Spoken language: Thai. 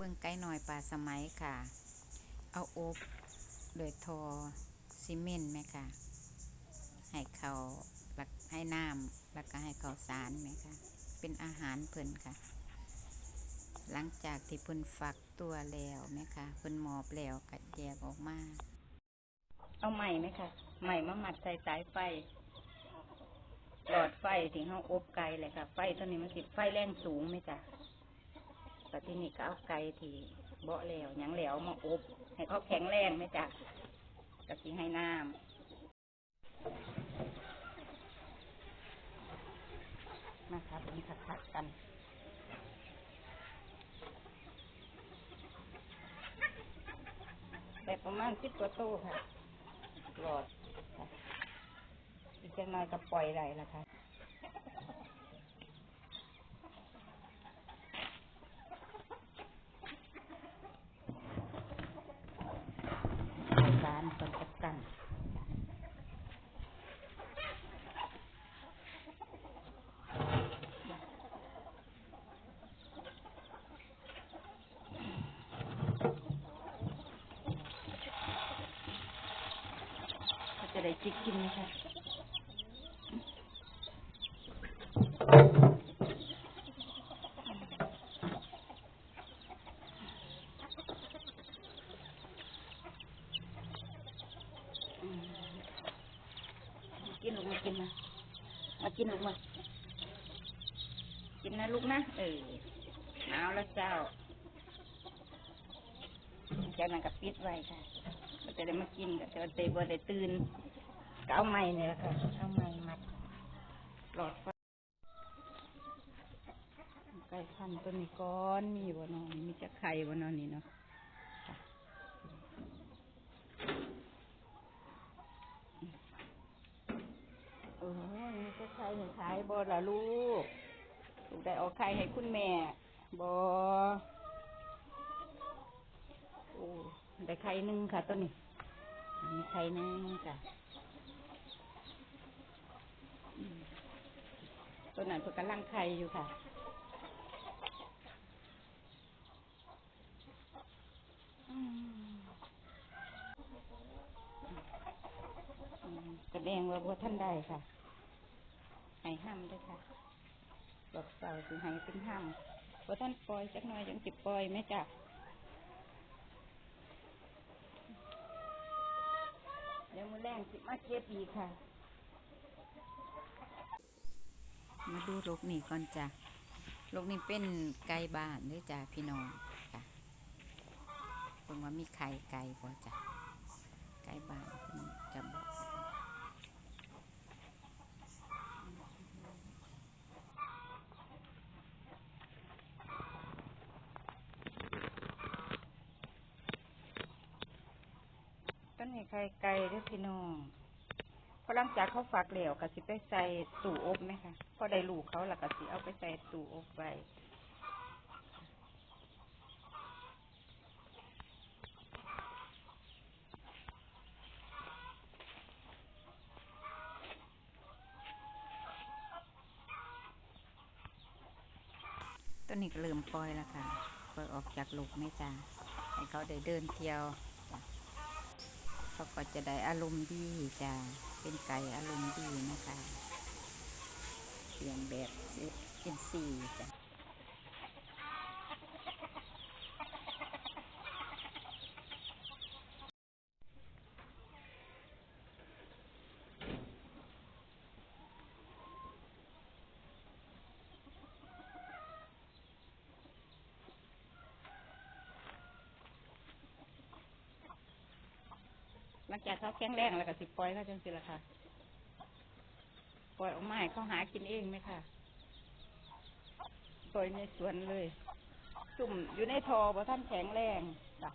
เบิ่งไก่หน่อยปลาสมัยค่ะ เอาอบโดยทอซีเมนต์ไหมค่ะ ให้เขาแล้วให้น้ำแล้วก็ให้เขาสารไหมค่ะ เป็นอาหารเพิ่นค่ะ หลังจากที่เพิ่นฟักตัวแล้วไหมค่ะเพิ่นหมอบแล้วก็แยกออกมา เอาใหม่ไหมคะใหม่มามัดใส่สายไฟหลอดไฟที่เขาอบไก่เลยค่ะ ไฟตัวนี้มันติดไฟแรงสูงไหมจ๊ะ แต่ที่นี่ก็เอาไก่ที่เบาะแล้วยังแล้วมาอบให้เขาแข็งแรงไหมจ๊ะกะทิให้น้ำมาครับเป็นขัดกันแต่ประมาณสิบกว่าตู้ค่ะหลอดอีกจังน้อยก็ปล่อยได้ละค่ะ สารผสมกัน เขาจะ ได้จิกกินนะคะอืมมากินลูกมากินมามากินลูกมา กินนะลูกนะเออเอาแล้วเจ้าจากนั้นก็ปิดไว้ค่ะก็จะได้มากินก็จะได้บ่ได้ตื่น ก็เอาไม้เนี่ยแหละค่ะเอาไม้มัดหลอดไฟไก่พันตัวนี้ก้อนมีบ่เนอนมีจะไข่บ่นอนนี่เนาะโอ้ยมีจะไข่หนึ่งขายบ่ล่ะลูกลูกได้เอาไข่ให้คุณแม่บ่โอ้ได้ไข่หนึ่งค่ะตัวนี้อันนี้ไข่หนึ่งจ้ะอืม ตัวนั้นเพิ่นกำลังไข่อยู่ค่ะแสดงว่าบ่ท่านได้ค่ะให้ห้ามด้วยค่ะดอกเสาสิให้เป็นห้ามว่าท่านปล่อยจักหน่อยยังสิปล่อยไหมจ๊ะเดี๋ยวมือแรงสิมาเก็บอีกค่ะ มาดูลูกนี่ก่อนจ้ะลูกนี่เป็นไก่บ้านด้วยจ้ะพี่น้องค่ะเพิ่งว่ามีไข่ไก่บ่จ้ะไก่บ้านเพิ่นจะบอกต้นนี้ไข่ไก่ด้วยพี่น้อง พอหลังจากเขาฝักเหลวก็สิไปใส่ตู้อบไหมคะพอได้ลูกเขาแล้วก็สิเอาไปใส่ตู้อบไว้ต้นนี้ก็เริ่มปล่อยแล้วค่ะปล่อยออกจากลูกแม่จ้ะให้เขาได้เดินเที่ยว เขาก็จะได้อารมณ์ดีจ้ะเป็นไก่อารมณ์ดีนะคะเปลี่ยนแบบเป็นสีจ้ะ หลังจากเขาแข็งแรงแล้วก็สิปล่อยเขาจังสิละค่ะ ปล่อยออกมาให้เขาหากินเองไหมค่ะ ปล่อยในสวนเลย จุ่มอยู่ในทอเพราะท่านแข็งแรงจ้ะ